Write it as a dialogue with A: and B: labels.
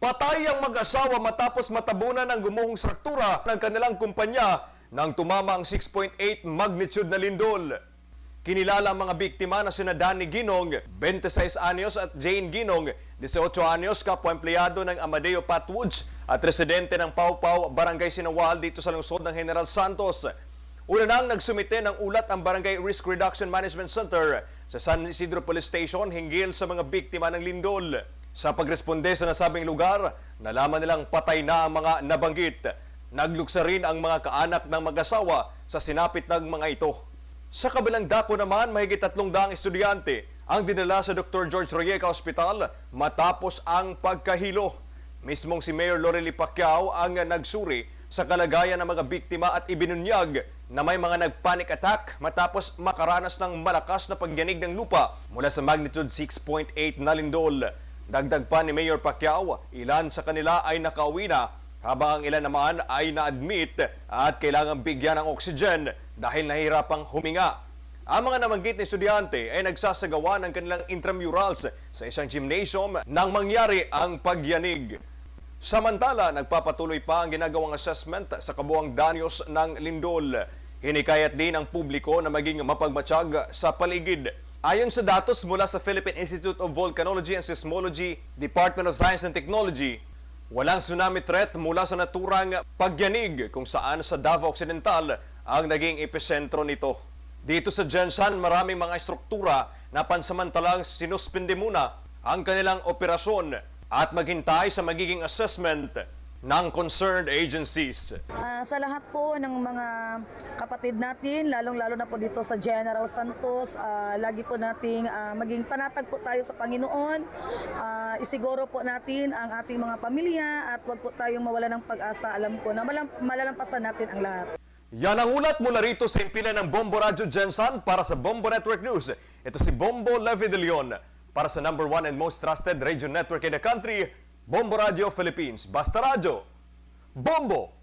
A: Patay ang mag-asawa matapos matabunan ng gumuhong struktura ng kanilang kumpanya nang tumama ang 6.8 magnitude na lindol. Kinilala ang mga biktima na sina Danny Ginong, 26 anyos at Jane Ginong, 18 anyos, kapwa empleyado ng Amadeo Patwoods at residente ng Pau, Barangay Sinawal dito sa lungsod ng General Santos. Una nang nagsumite ng ulat ang Barangay Risk Reduction Management Center sa San Isidro Police Station hinggil sa mga biktima ng lindol. Sa pagresponde sa nasabing lugar, nalaman nilang patay na ang mga nabanggit. Nagluksa rin ang mga kaanak ng mag-asawa sa sinapit ng mga ito. Sa kabilang dako naman, mahigit tatlong daang estudyante ang dinala sa Dr. George Royeca Hospital matapos ang pagkahilo. Mismong si Mayor Lorely Pacquiao ang nagsuri sa kalagayan ng mga biktima at ibinunyag na may mga nagpanic attack matapos makaranas ng malakas na pagyanig ng lupa mula sa magnitude 6.8 na lindol. Dagdag pa ni Mayor Pacquiao, ilan sa kanila ay nakauwi na habang ang ilan naman ay na-admit at kailangan bigyan ng oxygen dahil nahihirapang huminga. Ang mga namanggit na estudyante ay nagsasagawa ng kanilang intramurals sa isang gymnasium nang mangyari ang pagyanig. Samantala, nagpapatuloy pa ang ginagawang assessment sa kabuang danyos ng lindol. Hinikayat din ang publiko na maging mapagmatsyag sa paligid. Ayon sa datos mula sa Philippine Institute of Volcanology and Seismology, Department of Science and Technology, walang tsunami threat mula sa naturang pagyanig kung saan sa Davao Occidental ang naging epicentro nito. Dito sa Jensan, maraming mga estruktura na pansamantalang sinuspindi muna ang kanilang operasyon at maghintay sa magiging assessment ng concerned agencies.
B: Ah, sa lahat po ng mga kapatid natin, lalong-lalo na po dito sa General Santos, ah, lagi po nating ah, maging panatag po tayo sa Panginoon. Ah, isiguro po natin ang ating mga pamilya at wag po tayong mawala ng pag-asa. Alam ko na malam- malalampasan natin ang lahat.
A: Yan ang ulat mula rito sa impila ng Bombo Radio Jensan para sa Bombo Network News. Ito si Bombo Levi de Leon para sa number one and most trusted radio network in the country, Bombo Radio Philippines. Basta Radio, Bombo!